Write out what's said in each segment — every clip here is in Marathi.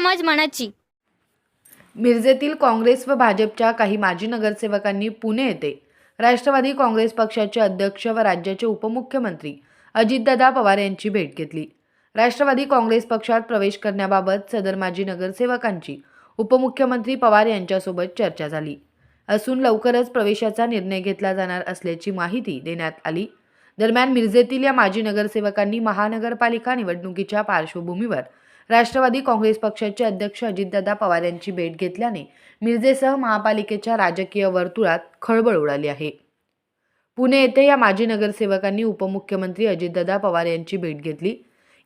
मानाची. मिरजेतील काँग्रेस व भाजपच्या काही माजी नगरसेवकांनी पुणे येथे राष्ट्रवादी काँग्रेस पक्षाचे अध्यक्ष व राज्याचे उपमुख्यमंत्री अजितदादा पवार यांची भेट घेतली. राष्ट्रवादी काँग्रेस पक्षात प्रवेश करण्याबाबत सदर माजी नगरसेवकांची उपमुख्यमंत्री पवार यांच्यासोबत चर्चा झाली. असून लवकरच प्रवेशाचा निर्णय घेतला जाणार असल्याची माहिती देण्यात आली. दरम्यान मिरजेतील या माजी नगरसेवकांनी महानगरपालिका निवडणुकीच्या पार्श्वभूमीवर राष्ट्रवादी काँग्रेस पक्षाचे अध्यक्ष अजितदादा पवार यांची भेट घेतल्याने मिरजेसह महापालिकेच्या राजकीय वर्तुळात खळबळ उडाली आहे. पुणे येथे या माजी नगरसेवकांनी उपमुख्यमंत्री अजितदादा पवार यांची भेट घेतली.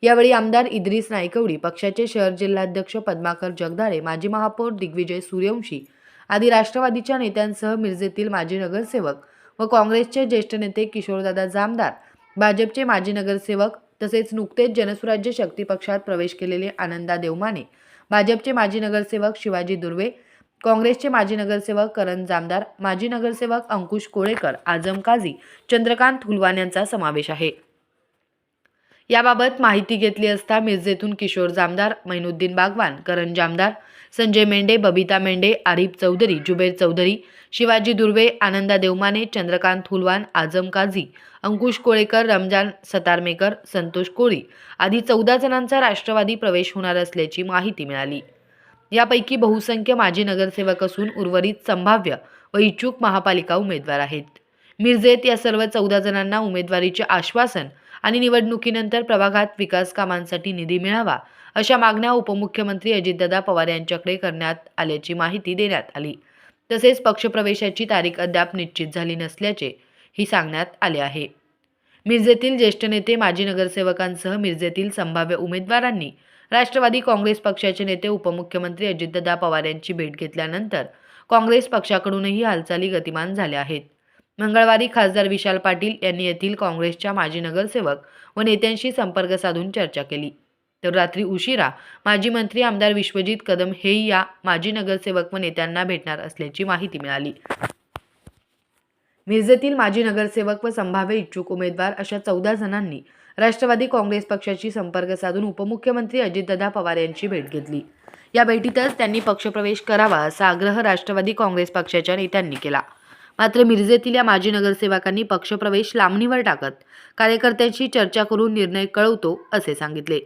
यावेळी आमदार इद्रिस नायकवडी पक्षाचे शहर जिल्हाध्यक्ष पद्माकर जगदाळे माजी महापौर दिग्विजय सूर्यवंशी आदी राष्ट्रवादीच्या नेत्यांसह मिरजेतील माजी नगरसेवक व काँग्रेसचे ज्येष्ठ नेते किशोरदादा जामदार भाजपचे माजी नगरसेवक तसेच नुकतेच जनसुराज्य शक्ती पक्षात प्रवेश केलेले आनंदा देवमाने भाजपचे माजी नगरसेवक शिवाजी दुर्वे काँग्रेसचे माजी नगरसेवक करण जामदार माजी नगरसेवक अंकुश कोळेकर आजम काझी चंद्रकांत हुलवान यांचा समावेश आहे. याबाबत माहिती घेतली असता मिरजेतून किशोर जामदार मैनुद्दीन बागवान करण जामदार संजय मेंढे बबिता मेंढे आरिफ चौधरी जुबेर चौधरी शिवाजी दुर्वे आनंदा देवमाने चंद्रकांत थुलवान आजम काझी अंकुश कोळेकर रमजान सतारमेकर संतोष कोळी आदी चौदा जणांचा राष्ट्रवादी प्रवेश होणार असल्याची माहिती मिळाली. यापैकी बहुसंख्य माजी नगरसेवक असून उर्वरित संभाव्य व इच्छुक महापालिका उमेदवार आहेत. मिरजेत या सर्व चौदा जणांना उमेदवारीचे आश्वासन आणि निवडणुकीनंतर प्रभागात विकास कामांसाठी निधी मिळावा अशा मागण्या उपमुख्यमंत्री अजितदादा पवार यांच्याकडे करण्यात आल्याची माहिती देण्यात आली. तसेच पक्षप्रवेशाची तारीख अद्याप निश्चित झाली नसल्याचे ही सांगण्यात आले आहे. मिरजेतील ज्येष्ठ नेते माजी नगरसेवकांसह मिरजेतील संभाव्य उमेदवारांनी राष्ट्रवादी काँग्रेस पक्षाचे नेते उपमुख्यमंत्री अजितदादा पवार यांची भेट घेतल्यानंतर काँग्रेस पक्षाकडूनही हालचाली गतिमान झाल्या आहेत. मंगळवारी खासदार विशाल पाटील यांनी येथील काँग्रेसच्या माजी नगरसेवक व नेत्यांशी संपर्क साधून चर्चा केली. तर रात्री उशिरा माजी मंत्री आमदार विश्वजित कदम हेही या माजी नगरसेवक व नेत्यांना भेटणार असल्याची माहिती मिळाली. मिरजेतील माजी नगरसेवक व संभाव्य इच्छुक उमेदवार अशा चौदा जणांनी राष्ट्रवादी काँग्रेस पक्षाशी संपर्क साधून उपमुख्यमंत्री अजितदादा पवार यांची भेट घेतली. या भेटीतच त्यांनी पक्षप्रवेश करावा असा आग्रह राष्ट्रवादी काँग्रेस पक्षाच्या नेत्यांनी केला. मात्र मिरजेतील या माजी नगरसेवकांनी पक्षप्रवेश लांबणीवर टाकत कार्यकर्त्यांशी चर्चा करून निर्णय कळवतो असे सांगितले.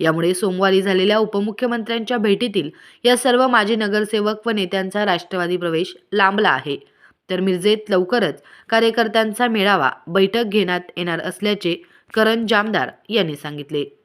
यामुळे सोमवारी झालेल्या उपमुख्यमंत्र्यांच्या भेटीतील या सर्व माजी नगरसेवक व नेत्यांचा राष्ट्रवादी प्रवेश लांबला आहे. तर मिरजेत लवकरच कार्यकर्त्यांचा मेळावा बैठक घेण्यात येणार असल्याचे करण जामदार यांनी सांगितले.